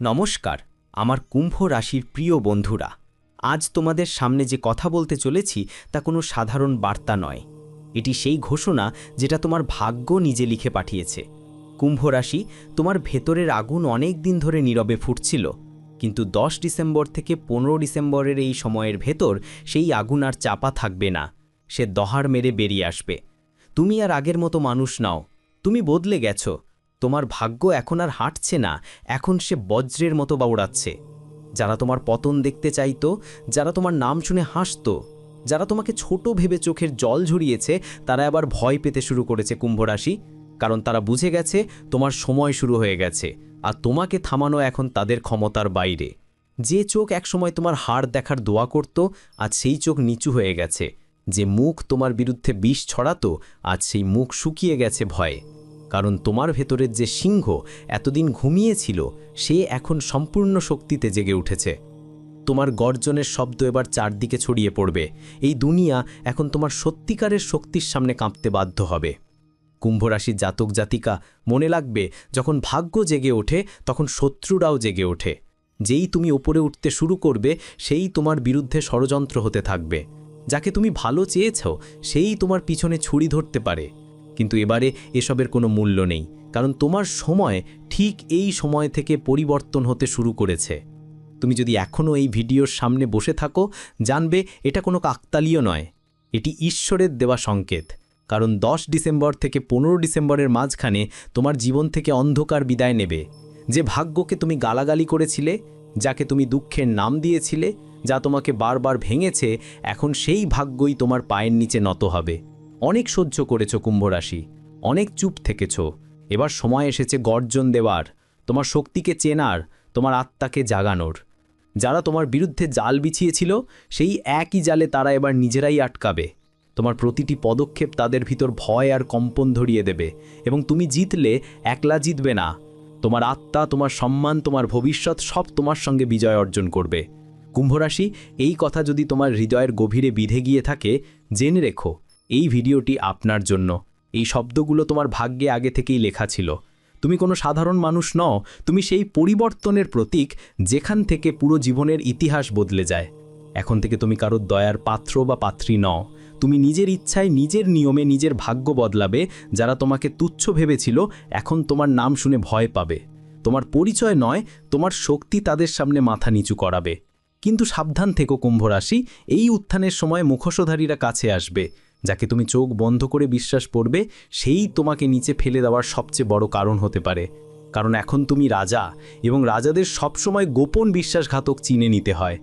নমস্কার, আমার কুম্ভ রাশির প্রিয় বন্ধুরা। আজ তোমাদের সামনে যে কথা বলতে চলেছি, তা কোনো সাধারণ বার্তা নয়। এটি সেই ঘোষণা যেটা তোমার ভাগ্য নিজে লিখে পাঠিয়েছে। কুম্ভ রাশি তোমার ভেতরের আগুন অনেক দিন ধরে নীরবে ফুটছিল, কিন্তু দশ ডিসেম্বর থেকে পনেরো ডিসেম্বরের এই সময়ের ভেতর সেই আগুন আর চাপা থাকবে না, সে দহার মেরে বেরিয়ে আসবে। তুমি আর আগের মতো মানুষ নাও, তুমি বদলে গেছো তোমার ভাগ্য এখন আর হাঁটছে না, এখন সে বজ্রের মতো বাউড়াচ্ছে যারা তোমার পতন দেখতে চাইতো, যারা তোমার নাম শুনে হাসত, যারা তোমাকে ছোট ভেবে চোখের জল ঝরিয়েছে, তারা আবার ভয় পেতে শুরু করেছে কুম্ভরাশি, কারণ তারা বুঝে গেছে তোমার সময় শুরু হয়ে গেছে, আর তোমাকে থামানো এখন তাদের ক্ষমতার বাইরে। যে চোখ একসময় তোমার হাড় দেখার দোয়া করত, আজ সেই চোখ নিচু হয়ে গেছে। যে মুখ তোমার বিরুদ্ধে বিষ ছড়াতো, আজ সেই মুখ শুকিয়ে গেছে ভয়ে। কারণ তোমার ভেতরের যে সিংহ এতদিন ঘুমিয়েছিল, সে এখন সম্পূর্ণ শক্তিতে জেগে উঠেছে। তোমার গর্জনের শব্দ এবার চারদিকে ছড়িয়ে পড়বে। এই দুনিয়া এখন তোমার সত্যিকারের শক্তির সামনে কাঁপতে বাধ্য হবে। কুম্ভরাশির জাতক জাতিকা, মনে লাগবে যখন ভাগ্য জেগে ওঠে, তখন শত্রুরাও জেগে ওঠে। যেই তুমি ওপরে উঠতে শুরু করবে, সেই তোমার বিরুদ্ধে ষড়যন্ত্র হতে থাকবে। যাকে তুমি ভালো চেয়েছ, সেই তোমার পিছনে ছুরি ধরতে পারে। কিন্তু এবারে এসবের কোনো মূল্য নেই, কারণ তোমার সময় ঠিক এই সময় থেকে পরিবর্তন হতে শুরু করেছে। তুমি যদি এখনও এই ভিডিওর সামনে বসে থাকো, জানবে এটা কোনো কাকতালীয় নয়। এটি ঈশ্বরের দেওয়া সংকেত, কারণ দশ ডিসেম্বর থেকে পনেরো ডিসেম্বরের মাঝখানে তোমার জীবন থেকে অন্ধকার বিদায় নেবে। যে ভাগ্যকে তুমি গালাগালি করেছিলে, যাকে তুমি দুঃখের নাম দিয়েছিলে, যা তোমাকে বারবার ভেঙেছে, এখন সেই ভাগ্যই তোমার পায়ের নিচে নত হবে। অনেক সহ্য করেছ কুম্ভরাশি, অনেক চুপ থেকেছ। এবার সময় এসেছে গর্জন দেওয়ার, তোমার শক্তিকে চেনার, তোমার আত্মাকে জাগানোর। যারা তোমার বিরুদ্ধে জাল বিছিয়েছিল, সেই একই জালে তারা এবার নিজেরাই আটকাবে। তোমার প্রতিটি পদক্ষেপ তাদের ভিতর ভয় আর কম্পন ধরিয়ে দেবে এবং তুমি জিতলে একলা জিতবে না। তোমার আত্মা, তোমার সম্মান, তোমার ভবিষ্যৎ সব তোমার সঙ্গে বিজয় অর্জন করবে। কুম্ভরাশি, এই কথা যদি তোমার হৃদয়ের গভীরে বিধে গিয়ে থাকে, জেনে রেখো এই ভিডিওটি আপনার জন্য। এই শব্দগুলো তোমার ভাগ্যে আগে থেকেই লেখা ছিল। তুমি কোনো সাধারণ মানুষ নও, তুমি সেই পরিবর্তনের প্রতীক যেখান থেকে পুরো জীবনের ইতিহাস বদলে যায়। এখন থেকে তুমি কারোর দয়ার পাত্র বা পাত্রী নও। তুমি নিজের ইচ্ছায় নিজের নিয়মে নিজের ভাগ্য বদলাবে, যারা তোমাকে তুচ্ছ ভেবেছিল, এখন তোমার নাম শুনে ভয় পাবে। তোমার পরিচয় নয়, তোমার শক্তি তাদের সামনে মাথা নিচু করাবে। কিন্তু সাবধান থেকো, কুম্ভরাশি, এই উত্থানের সময় মুখোশধারীরা কাছে আসবে। যাকে তুমি চোখ বন্ধ করে বিশ্বাস করবে, সেই তোমাকে নিচে ফেলে দেওয়ার সবচেয়ে বড় কারণ হতে পারে। কারণ এখন তুমি রাজা, এবং রাজাদের সবসময় গোপন বিশ্বাসঘাতক চিনে নিতে হয়।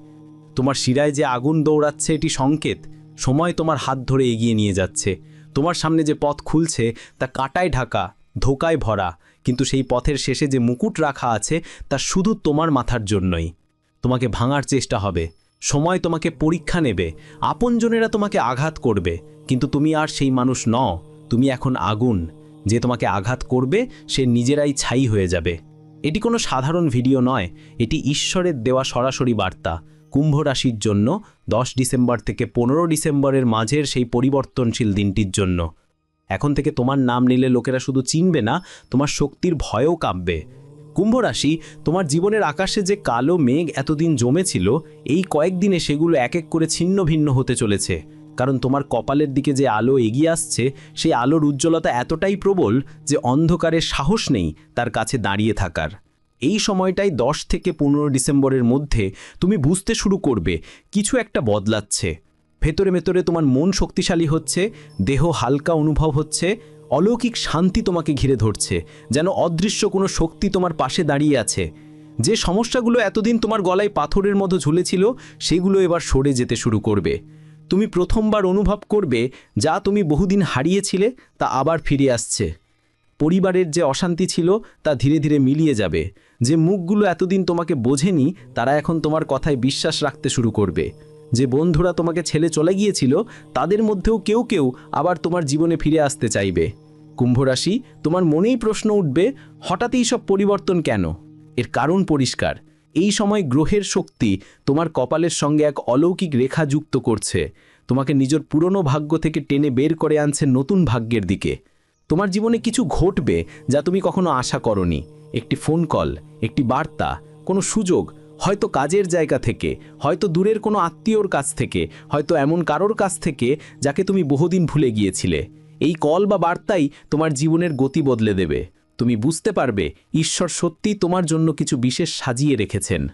তোমার শিরায় যে আগুন দৌড়াচ্ছে, এটি সংকেত। সময় তোমার হাত ধরে এগিয়ে নিয়ে যাচ্ছে। তোমার সামনে যে পথ খুলছে, তা কাটায় ঢাকা, ধোকায় ভরা। কিন্তু সেই পথের শেষে যে মুকুট রাখা আছে, তা শুধু তোমার মাথার জন্যই। তোমাকে ভাঙার চেষ্টা হবে। সময় তোমাকে পরীক্ষা নেবে, আপনজনেরা তোমাকে আঘাত করবে, কিন্তু তুমি আর সেই মানুষ নও, তুমি এখন আগুন। যে তোমাকে আঘাত করবে, সে নিজেরাই ছাই হয়ে যাবে। এটি কোনো সাধারণ ভিডিও নয়, এটি ঈশ্বরের দেওয়া সরাসরি বার্তা। কুম্ভ রাশির জন্য, দশ ডিসেম্বর থেকে পনেরো ডিসেম্বরের মাঝের সেই পরিবর্তনশীল দিনটির জন্য। এখন থেকে তোমার নাম নিলে লোকেরা শুধু চিনবে না, তোমার শক্তির ভয়ও কাঁপবে। কুম্ভ রাশি, তোমার জীবনের আকাশে যে কালো মেঘ এতদিন জমেছিল, এই কয়েকদিনে সেগুলো এক এক করে ছিন্ন ভিন্ন হতে চলেছে। কারণ তোমার কপালের দিকে যে আলো এগিয়ে আসছে, সেই আলোর উজ্জ্বলতা এতটাই প্রবল যে অন্ধকারের সাহস নেই তার কাছে দাঁড়িয়ে থাকার। এই সময়টাই দশ থেকে পনেরো ডিসেম্বরের মধ্যে তুমি বুঝতে শুরু করবে, কিছু একটা বদলাচ্ছে। ভেতরে ভেতরে তোমার মন শক্তিশালী হচ্ছে, দেহ হালকা অনুভব হচ্ছে অলৌকিক শান্তি তোমাকে ঘিরে ধরছে, যেন অদৃশ্য কোনো শক্তি তোমার পাশে দাঁড়িয়ে আছে। যে সমস্যাগুলো এতদিন তোমার গলায় পাথরের মতো ঝুলেছিল, সেগুলো এবার সরে যেতে শুরু করবে। তুমি প্রথমবার অনুভব করবে, যা তুমি বহুদিন হারিয়েছিলে, তা আবার ফিরে আসছে। পরিবারের যে অশান্তি ছিল, তা ধীরে ধীরে মিলিয়ে যাবে। যে মুখগুলো এতদিন তোমাকে বোঝেনি, তারা এখন তোমার কথায় বিশ্বাস রাখতে শুরু করবে। যে বন্ধুরা তোমাকে ছেলে চলে গিয়েছিল, তাদের মধ্যেও কেউ কেউ আবার তোমার জীবনে ফিরে আসতে চাইবে। কুম্ভরাশি, তোমার মনেই প্রশ্ন উঠবে হঠাৎই সব পরিবর্তন কেন? এর কারণ পরিষ্কার। এই সময় গ্রহের শক্তি তোমার কপালের সঙ্গে এক অলৌকিক রেখা যুক্ত করছে। তোমাকে নিজের পুরনো ভাগ্য থেকে টেনে বের করে আনছে নতুন ভাগ্যের দিকে। তোমার জীবনে কিছু ঘটবে যা তুমি কখনো আশা করনি। একটি ফোন কল একটি বার্তা, কোনো সুযোগ হয়তো কাজের জায়গা থেকে, হয়তো দূরের কোনো আত্মীয়র কাছ থেকে, হয়তো এমন কারোর কাছ থেকে যাকে তুমি বহুদিন ভুলে গিয়েছিলে। এই কল বা বার্তাই তোমার জীবনের গতি বদলে দেবে। তুমি বুঝতে পারবে, ঈশ্বর সত্যি তোমার জন্য কিছু বিশেষ সাজিয়ে রেখেছেন।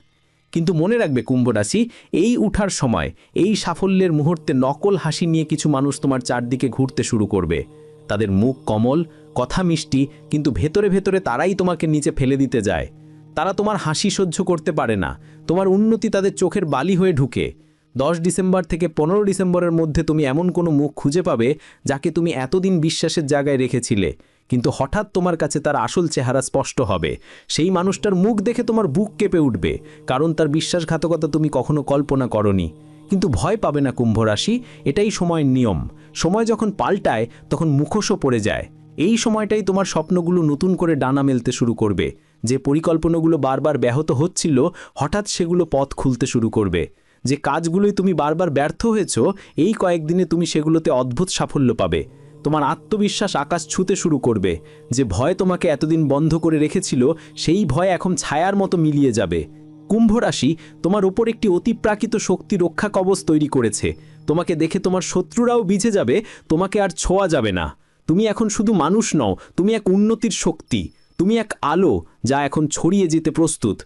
কিন্তু মনে রাখবে কুম্ভ রাশি এই উঠার সময়, এই সাফল্যের মুহূর্তে নকল হাসি নিয়ে কিছু মানুষ তোমার চারদিকে ঘুরতে শুরু করবে। তাদের মুখ কমল, কথা মিষ্টি, কিন্তু ভেতরে ভেতরে তারাই তোমাকে নিচে ফেলে দিতে যায়। তারা তোমার হাসি সহ্য করতে পারে না। তোমার উন্নতি তাদের চোখের বালি হয়ে ঢুকে। দশ ডিসেম্বর থেকে পনেরো ডিসেম্বরের মধ্যে তুমি এমন কোনো মুখ খুঁজে পাবে যাকে তুমি এতদিন বিশ্বাসের জায়গায় রেখেছিলে। কিন্তু হঠাৎ তোমার কাছে তার আসল চেহারা স্পষ্ট হবে। সেই মানুষটার মুখ দেখে তোমার বুক কেঁপে উঠবে, কারণ তার বিশ্বাসঘাতকতা তুমি কখনো কল্পনা করনি। কিন্তু ভয় পাবে না কুম্ভ রাশি, এটাই সময়ের নিয়ম। সময় যখন পাল্টায়, তখন মুখোশও পড়ে যায়। এই সময়টাই তোমার স্বপ্নগুলো নতুন করে ডানা মেলতে শুরু করবে। যে পরিকল্পনাগুলো বারবার ব্যাহত হচ্ছিল, হঠাৎ সেগুলো পথ খুলতে শুরু করবে। যে কাজগুলোই তুমি বারবার ব্যর্থ হয়েছ, এই কয়েকদিনে তুমি সেগুলোতে অদ্ভুত সাফল্য পাবে। তোমার আত্মবিশ্বাস আকাশ ছুতে শুরু করবে। যে ভয় তোমাকে এতদিন বন্ধ করে রেখেছিল, সেই ভয় এখন ছায়ার মতো মিলিয়ে যাবে। কুম্ভ রাশি, তোমার ওপর একটি অতিপ্রাকৃত শক্তি রক্ষা কবচ তৈরি করেছে। তোমাকে দেখে তোমার শত্রুরাও বিঝে যাবে, তোমাকে আর ছোঁয়া যাবে না। তুমি এখন শুধু মানুষ নও, তুমি এক উন্নতির শক্তি। তুমি এক আলো যা এখন ছড়িয়ে যেতে প্রস্তুত।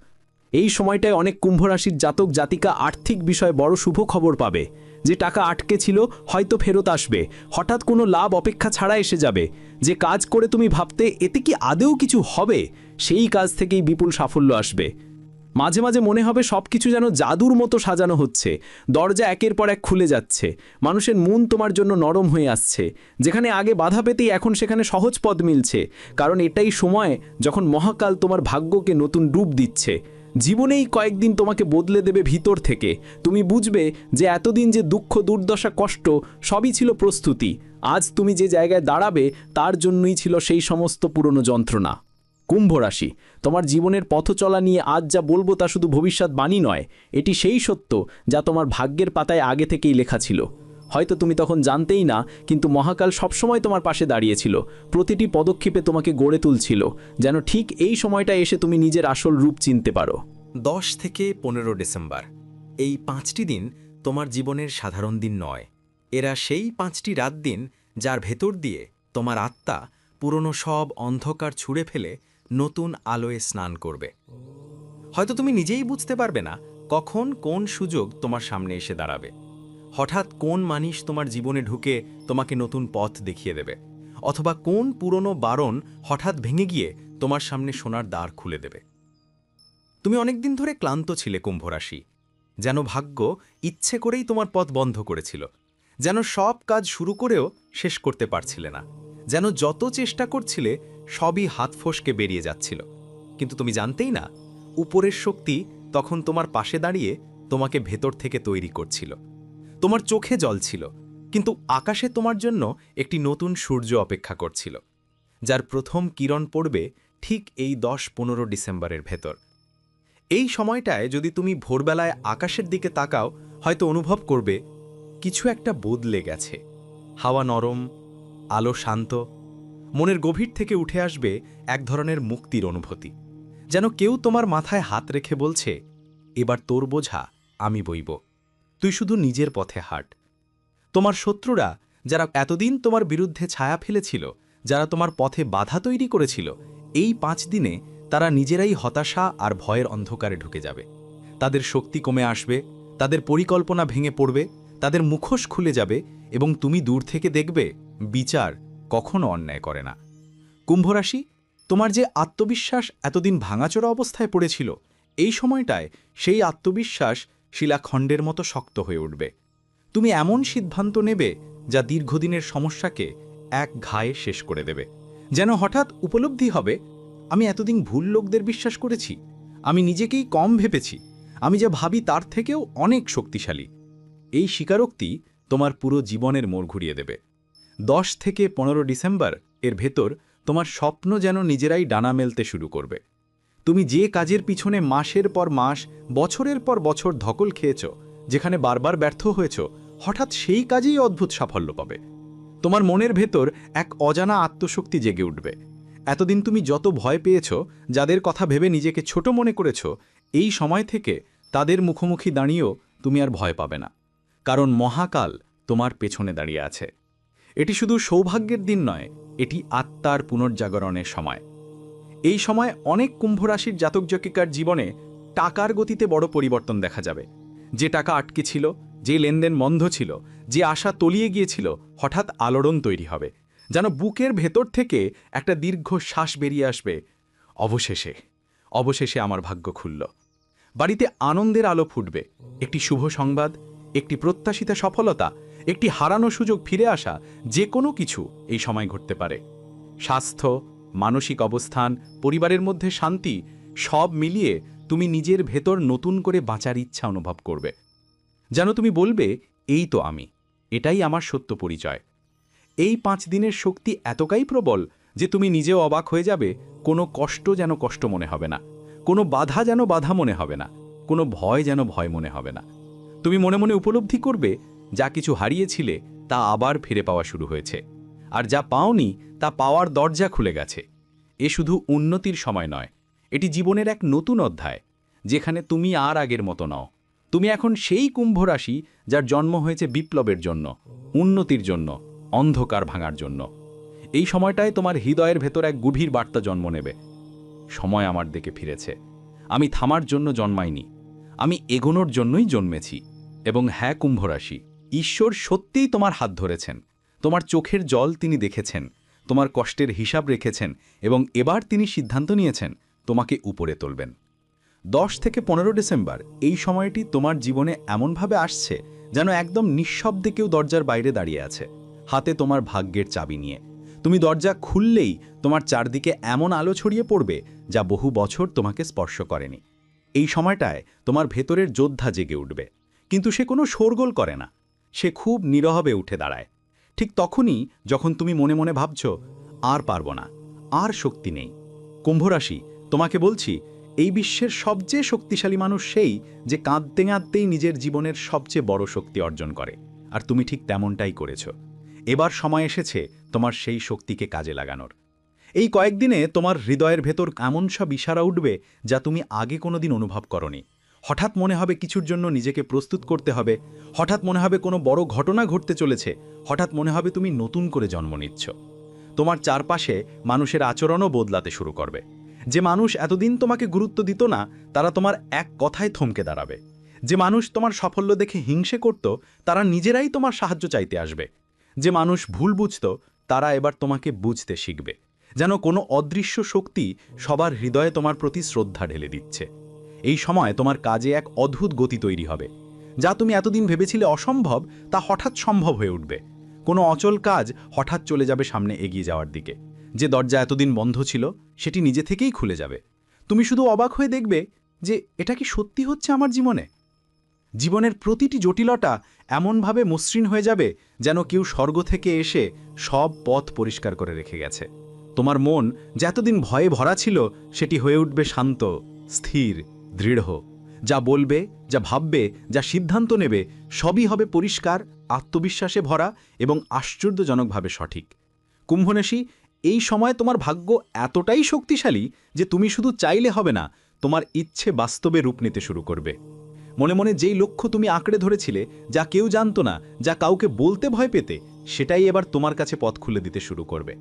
এই সময়টায় অনেক কুম্ভরাশির জাতক জাতিকা আর্থিক বিষয়ে বড় শুভ খবর পাবে। যে টাকা আটকে ছিল, হয়তো ফেরত আসবে। হঠাৎ কোনো লাভ অপেক্ষা ছাড়া এসে যাবে। যে কাজ করে তুমি ভাবতে, এতে কি আদেও কিছু হবে? সেই কাজ থেকেই বিপুল সাফল্য আসবে। মাঝে মাঝে মনে হবে সব কিছু যেন জাদুর মতো সাজানো হচ্ছে। দরজা একের পর এক খুলে যাচ্ছে। মানুষের মন তোমার জন্য নরম হয়ে আসছে। যেখানে আগে বাধা পেতেই এখন সেখানে সহজ পদ মিলছে। কারণ এটাই সময় যখন মহাকাল তোমার ভাগ্যকে নতুন রূপ দিচ্ছে। জীবনেই কয়েকদিন তোমাকে বদলে দেবে ভিতর থেকে। তুমি বুঝবে যে এতদিন যে দুঃখ, দুর্দশা, কষ্ট সবই ছিল প্রস্তুতি। আজ তুমি যে জায়গায় দাঁড়াবে তার জন্যই ছিল সেই সমস্ত পুরনো যন্ত্রণা। কুম্ভ রাশি। তোমার জীবনের পথ চলা নিয়ে আজ যা বলব তা শুধু ভবিষ্যৎবাণী নয়, এটি সেই সত্য যা তোমার ভাগ্যের পাতায় আগে থেকেই লেখা ছিল। হয়তো তুমি তখন জানতেই না, কিন্তু মহাকাল সবসময় তোমার পাশে দাঁড়িয়েছিল। প্রতিটি পদক্ষেপে তোমাকে গড়ে তুলছিল, যেন ঠিক এই সময়টা এসে তুমি নিজের আসল রূপ চিনতে পারো। দশ থেকে পনেরো ডিসেম্বর। এই পাঁচটি দিন তোমার জীবনের সাধারণ দিন নয়। এরা সেই পাঁচটি রাত দিন যার ভেতর দিয়ে তোমার আত্মা পুরনো সব অন্ধকার ছুঁড়ে ফেলে নতুন আলোয় স্নান করবে। হয়তো তুমি নিজেই বুঝতে পারবে না কখন কোন সুযোগ তোমার সামনে এসে দাঁড়াবে। হঠাৎ কোন মানুষ তোমার জীবনে ঢুকে তোমাকে নতুন পথ দেখিয়ে দেবে। অথবা কোন পুরনো বারণ হঠাৎ ভেঙে গিয়ে তোমার সামনে সোনার দ্বার খুলে দেবে। তুমি অনেকদিন ধরে ক্লান্ত ছিলে কুম্ভরাশি। যেন ভাগ্য ইচ্ছে করেই তোমার পথ বন্ধ করেছিল। যেন সব কাজ শুরু করেও শেষ করতে পারছিলে না। যেন যত চেষ্টা করছিলে সবই হাত ফসকে বেরিয়ে যাচ্ছিল। কিন্তু তুমি জানতেই না, উপরের শক্তি তখন তোমার পাশে দাঁড়িয়ে তোমাকে ভেতর থেকে তৈরি করছিল। তোমার চোখে জল ছিল, কিন্তু আকাশে তোমার জন্য একটি নতুন সূর্য অপেক্ষা করছিল, যার প্রথম কিরণ পড়বে ঠিক এই দশ পনেরো ডিসেম্বরের ভেতর। এই সময়টায় যদি তুমি ভোরবেলায় আকাশের দিকে তাকাও, হয়তো অনুভব করবে, কিছু একটা বদলে গেছে। হাওয়া নরম, আলো শান্ত মনের গভীর থেকে উঠে আসবে এক ধরনের মুক্তির অনুভূতি। যেন কেউ তোমার মাথায় হাত রেখে বলছে, এবার তোর বোঝা, আমি বইব। তুই শুধু নিজের পথে হাঁট। তোমার শত্রুরা, যারা এতদিন তোমার বিরুদ্ধে ছায়া ফেলেছিল, যারা তোমার পথে বাধা তৈরি করেছিল, এই পাঁচ দিনে তারা নিজেরাই হতাশা আর ভয়ের অন্ধকারে ঢুকে যাবে। তাদের শক্তি কমে আসবে, তাদের পরিকল্পনা ভেঙে পড়বে, তাদের মুখোশ খুলে যাবে এবং তুমি দূর থেকে দেখবে, বিচার কখনো অন্যায় করে না। কুম্ভরাশি, তোমার যে আত্মবিশ্বাস এতদিন ভাঙাচোরা অবস্থায় পড়েছিল, এই সময়টায় সেই আত্মবিশ্বাস শিলাখণ্ডের মতো শক্ত হয়ে উঠবে। তুমি এমন সিদ্ধান্ত নেবে যা দীর্ঘদিনের সমস্যাকে এক ঘায়ে শেষ করে দেবে। যেন হঠাৎ উপলব্ধি হবে, আমি এতদিন ভুল লোকদের বিশ্বাস করেছি, আমি নিজেকেই কম ভেবেছি, আমি যা ভাবি তার থেকেও অনেক শক্তিশালী। এই স্বীকারোক্তি তোমার পুরো জীবনের মোড় ঘুরিয়ে দেবে। দশ থেকে পনেরো ডিসেম্বর এর ভেতর তোমার স্বপ্ন যেন নিজেরাই ডানা মেলতে শুরু করবে। তুমি যে কাজের পিছনে মাসের পর মাস, বছরের পর বছর ধকল খেয়েছ, যেখানে বারবার ব্যর্থ হয়েছ, হঠাৎ সেই কাজেই অদ্ভুত সাফল্য পাবে। তোমার মনের ভেতর এক অজানা আত্মশক্তি জেগে উঠবে। এতদিন তুমি যত ভয় পেয়েছ, যাদের কথা ভেবে নিজেকে ছোট মনে করেছ, এই সময় থেকে তাদের মুখোমুখি দাঁড়িয়েও তুমি আর ভয় পাবে না। কারণ মহাকাল তোমার পেছনে দাঁড়িয়ে আছে। এটি শুধু সৌভাগ্যের দিন নয়, এটি আত্মার পুনর্জাগরণের সময়। এই সময় অনেক কুম্ভরাশির জাতক জাতিকার জীবনে টাকার গতিতে বড় পরিবর্তন দেখা যাবে। যে টাকা আটকে ছিল, যে লেনদেন বন্ধ ছিল, যে আশা তলিয়ে গিয়েছিল, হঠাৎ আলোড়ন তৈরি হবে। যেন বুকের ভেতর থেকে একটা দীর্ঘ শ্বাস বেরিয়ে আসবে, অবশেষে অবশেষে আমার ভাগ্য খুলল। বাড়িতে আনন্দের আলো ফুটবে, একটি শুভ সংবাদ, একটি প্রত্যাশিত সফলতা একটি হারানো সুযোগ ফিরে আসা যে কোনো কিছু এই সময় ঘটতে পারে। স্বাস্থ্য, মানসিক অবস্থান, পরিবারের মধ্যে শান্তি, সব মিলিয়ে তুমি নিজের ভেতর নতুন করে বাঁচার ইচ্ছা অনুভব করবে। যেন তুমি বলবে, এই তো আমি। এটাই আমার সত্য পরিচয়। এই পাঁচ দিনের শক্তি এতটাই প্রবল যে তুমি নিজেও অবাক হয়ে যাবে, কোনো কষ্ট যেন কষ্ট মনে হবে না, কোনো বাধা যেন বাধা মনে হবে না, কোনো ভয় যেন ভয় মনে হবে না। তুমি মনে মনে উপলব্ধি করবে যা কিছু হারিয়েছিলে তা আবার ফিরে পাওয়া শুরু হয়েছে। আর যা পাওনি তা পাওয়ার দরজা খুলে গেছে। এ শুধু উন্নতির সময় নয়, এটি জীবনের এক নতুন অধ্যায়, যেখানে তুমি আর আগের মতো নও। তুমি এখন সেই কুম্ভ রাশি যার জন্ম হয়েছে বিপ্লবের জন্য, উন্নতির জন্য, অন্ধকার ভাঙার জন্য। এই সময়টায় তোমার হৃদয়ের ভেতর এক গভীর বার্তা জন্ম নেবে। সময় আমার দিকে ফিরেছে। আমি থামার জন্য জন্মাইনি। আমি এগোনোর জন্যই জন্মেছি। এবং হ্যাঁ কুম্ভরাশি ঈশ্বর সত্যিই তোমার হাত ধরেছেন। তোমার চোখের জল তিনি দেখেছেন, তোমার কষ্টের হিসাব রেখেছেন এবং এবার তিনি সিদ্ধান্ত নিয়েছেন, তোমাকে উপরে তুলবেন। দশ থেকে পনেরো ডিসেম্বর, এই সময়টি তোমার জীবনে এমনভাবে আসছে যেন একদম নিঃশব্দে কেউ দরজার বাইরে দাঁড়িয়ে আছে। হাতে তোমার ভাগ্যের চাবি নিয়ে। তুমি দরজা খুললেই তোমার চারদিকে এমন আলো ছড়িয়ে পড়বে যা বহু বছর তোমাকে স্পর্শ করেনি। এই সময়টায় তোমার ভেতরের যোদ্ধা জেগে উঠবে, কিন্তু সে কোনো শোরগোল করে না। সে খুব নীরবে উঠে দাঁড়ায়। ঠিক তখনই যখন তুমি মনে মনে ভাবছ, আর পারব না, আর শক্তি নেই। কুম্ভরাশি, তোমাকে বলছি, এই বিশ্বের সবচেয়ে শক্তিশালী মানুষ সেই যে কাঁদতে কাঁদতেই নিজের জীবনের সবচেয়ে বড় শক্তি অর্জন করে। আর তুমি ঠিক তেমনটাই করেছ। এবার সময় এসেছে তোমার সেই শক্তিকে কাজে লাগানোর। এই কয়েকদিনে তোমার হৃদয়ের ভেতর এমন সব ইশারা উঠবে যা তুমি আগে কোনোদিন অনুভব করনি। হঠাৎ মনে হবে কিছুর জন্য নিজেকে প্রস্তুত করতে হবে, হঠাৎ মনে হবে কোনো বড় ঘটনা ঘটতে চলেছে, হঠাৎ মনে হবে তুমি নতুন করে জন্ম নিচ্ছ। তোমার চারপাশে মানুষের আচরণও বদলাতে শুরু করবে। যে মানুষ এতদিন তোমাকে গুরুত্ব দিত না, তারা তোমার এক কথায় থমকে দাঁড়াবে। যে মানুষ তোমার সাফল্য দেখে হিংসে করত, তারা নিজেরাই তোমার সাহায্য চাইতে আসবে। যে মানুষ ভুল বুঝত, তারা এবার তোমাকে বুঝতে শিখবে। যেন কোনো অদৃশ্য শক্তি সবার হৃদয়ে তোমার প্রতি শ্রদ্ধা ঢেলে দিচ্ছে। এই সময় তোমার কাজে এক অদ্ভুত গতি তৈরি হবে। যা তুমি এতদিন ভেবেছিলে অসম্ভব, তা হঠাৎ সম্ভব হয়ে উঠবে। কোনো অচল কাজ হঠাৎ চলে যাবে সামনে এগিয়ে যাওয়ার দিকে। যে দরজা এতদিন বন্ধ ছিল, সেটি নিজে থেকেই খুলে যাবে। তুমি শুধু অবাক হয়ে দেখবে যে, এটা কি সত্যি হচ্ছে আমার জীবনে? জীবনের প্রতিটি জটিলতা এমনভাবে মসৃণ হয়ে যাবে যেন কেউ স্বর্গ থেকে এসে সব পথ পরিষ্কার করে রেখে গেছে। তোমার মন যতদিন ভয়ে ভরা ছিল, সেটি হয়ে উঠবে শান্ত, স্থির দৃঢ়। যা বলবে, যা ভাববে, যা সিদ্ধান্ত নেবে, সবই হবে পরিষ্কার, আত্মবিশ্বাসে ভরা এবং আশ্চর্যজনকভাবে সঠিক। কুম্ভনেশী, এই সময় তোমার ভাগ্য এতটাই শক্তিশালী যে তুমি শুধু চাইলে হবে না, তোমার ইচ্ছে বাস্তবে রূপ নিতে শুরু করবে। মনে মনে যেই লক্ষ্য তুমি আঁকড়ে ধরেছিলে, যা কেউ জানতো না, যা কাউকে বলতে ভয় পেতে, সেটাই এবার তোমার কাছে পথ খুলে দিতে শুরু করবে।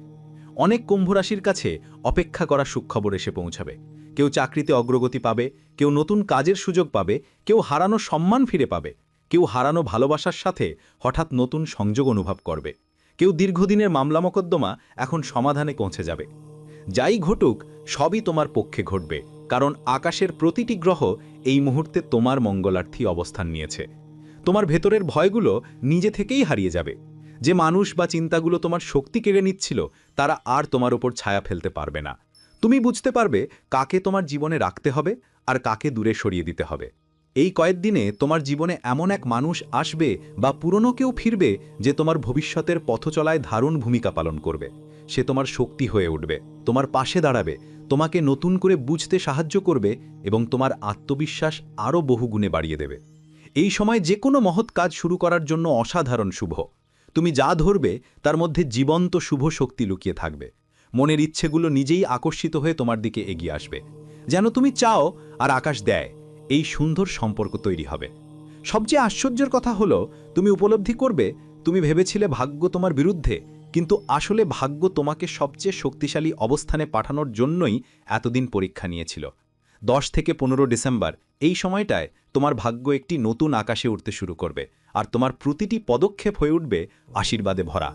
অনেক কুম্ভরাশির কাছে অপেক্ষা করা সুখবর এসে পৌঁছাবে। কেউ চাকরিতে অগ্রগতি পাবে, কেউ নতুন কাজের সুযোগ পাবে, কেউ হারানো সম্মান ফিরে পাবে, কেউ হারানো ভালোবাসার সাথে হঠাৎ নতুন সংযোগ অনুভব করবে, কেউ দীর্ঘদিনের মামলা মকদ্দমা এখন সমাধানে পৌঁছে যাবে। যাই ঘটুক, সবই তোমার পক্ষে ঘটবে, কারণ আকাশের প্রতিটি গ্রহ এই মুহূর্তে তোমার মঙ্গলার্থী অবস্থান নিয়েছে। তোমার ভেতরের ভয়গুলো নিজে থেকেই হারিয়ে যাবে। যে মানুষ বা চিন্তাগুলো তোমার শক্তি কেড়ে নিচ্ছিল, তারা আর তোমার উপর ছায়া ফেলতে পারবে না। তুমি বুঝতে পারবে কাকে তোমার জীবনে রাখতে হবে আর কাকে দূরে সরিয়ে দিতে হবে। এই কয়েকদিনে তোমার জীবনে এমন এক মানুষ আসবে বা পুরনো কেউ ফিরবে যে তোমার ভবিষ্যতের পথচলায় ধারণ ভূমিকা পালন করবে। সে তোমার শক্তি হয়ে উঠবে, তোমার পাশে দাঁড়াবে, তোমাকে নতুন করে বুঝতে সাহায্য করবে এবং তোমার আত্মবিশ্বাস আরও বহুগুণে বাড়িয়ে দেবে। এই সময় যে কোনো মহৎ কাজ শুরু করার জন্য অসাধারণ শুভ। তুমি যা ধরবে তার মধ্যে জীবন্ত শুভ শক্তি লুকিয়ে থাকবে। মনের ইচ্ছেগুলো নিজেই আকর্ষিত হয়ে তোমার দিকে এগিয়ে আসবে। যেন তুমি চাও আর আকাশ দেয়, এই সুন্দর সম্পর্ক তৈরি হবে। সবচেয়ে আশ্চর্যের কথা হলো, তুমি উপলব্ধি করবে, তুমি ভেবেছিলে ভাগ্য তোমার বিরুদ্ধে, কিন্তু আসলে ভাগ্য তোমাকে সবচেয়ে শক্তিশালী অবস্থানে পাঠানোর জন্যই এতদিন পরীক্ষা নিয়েছিল। দশ থেকে পনেরো ডিসেম্বর, এই সময়টায় তোমার ভাগ্য একটি নতুন আকাশে উঠতে শুরু করবে, আর তোমার প্রতিটি পদক্ষেপ হয়ে উঠবে আশীর্বাদে ভরা।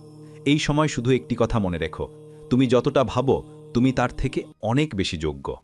এই সময় শুধু একটি কথা মনে রেখো তুমি যতটা ভাবো তুমি তার থেকে অনেক বেশি যোগ্য।